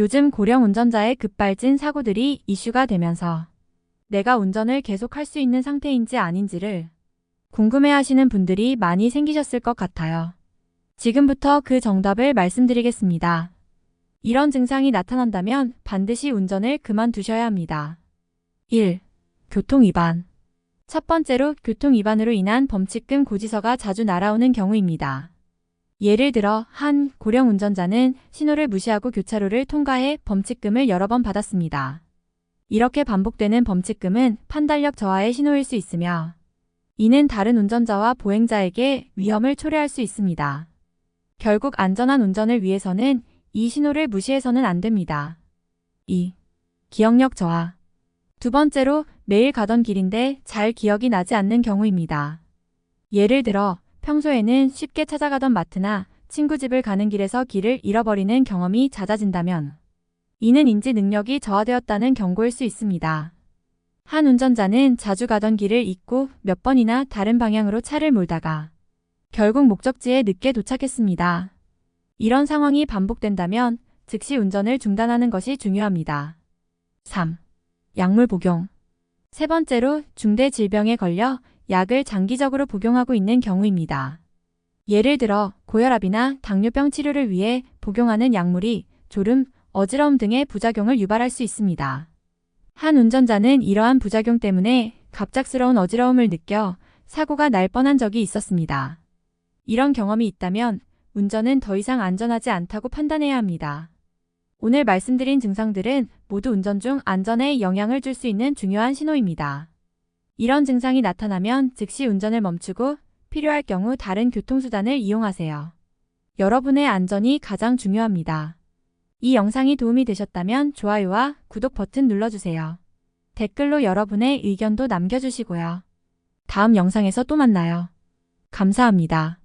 요즘 고령 운전자의 급발진 사고들이 이슈가 되면서 내가 운전을 계속할 수 있는 상태인지 아닌지를 궁금해 하시는 분들이 많이 생기셨을 것 같아요. 지금부터 그 정답을 말씀드리겠습니다. 이런 증상이 나타난다면 반드시 운전을 그만두셔야 합니다. 1. 교통위반. 첫 번째로 교통위반으로 인한 범칙금 고지서가 자주 날아오는 경우입니다. 예를 들어 한 고령 운전자는 신호를 무시하고 교차로를 통과해 범칙금을 여러 번 받았습니다. 이렇게 반복되는 범칙금은 판단력 저하의 신호일 수 있으며 이는 다른 운전자와 보행자에게 위험을 초래할 수 있습니다. 결국 안전한 운전을 위해서는 이 신호를 무시해서는 안 됩니다. 2. 기억력 저하. 두 번째로 매일 가던 길인데 잘 기억이 나지 않는 경우입니다. 예를 들어 평소에는 쉽게 찾아가던 마트나 친구 집을 가는 길에서 길을 잃어버리는 경험이 잦아진다면 이는 인지 능력이 저하되었다는 경고일 수 있습니다. 한 운전자는 자주 가던 길을 잊고 몇 번이나 다른 방향으로 차를 몰다가 결국 목적지에 늦게 도착했습니다. 이런 상황이 반복된다면 즉시 운전을 중단하는 것이 중요합니다. 3. 약물 복용. 세 번째로 중대 질병에 걸려 약을 장기적으로 복용하고 있는 경우입니다. 예를 들어 고혈압이나 당뇨병 치료를 위해 복용하는 약물이 졸음, 어지러움 등의 부작용을 유발할 수 있습니다. 한 운전자는 이러한 부작용 때문에 갑작스러운 어지러움을 느껴 사고가 날 뻔한 적이 있었습니다. 이런 경험이 있다면 운전은 더 이상 안전하지 않다고 판단해야 합니다. 오늘 말씀드린 증상들은 모두 운전 중 안전에 영향을 줄 수 있는 중요한 신호입니다. 이런 증상이 나타나면 즉시 운전을 멈추고 필요할 경우 다른 교통수단을 이용하세요. 여러분의 안전이 가장 중요합니다. 이 영상이 도움이 되셨다면 좋아요와 구독 버튼 눌러주세요. 댓글로 여러분의 의견도 남겨주시고요. 다음 영상에서 또 만나요. 감사합니다.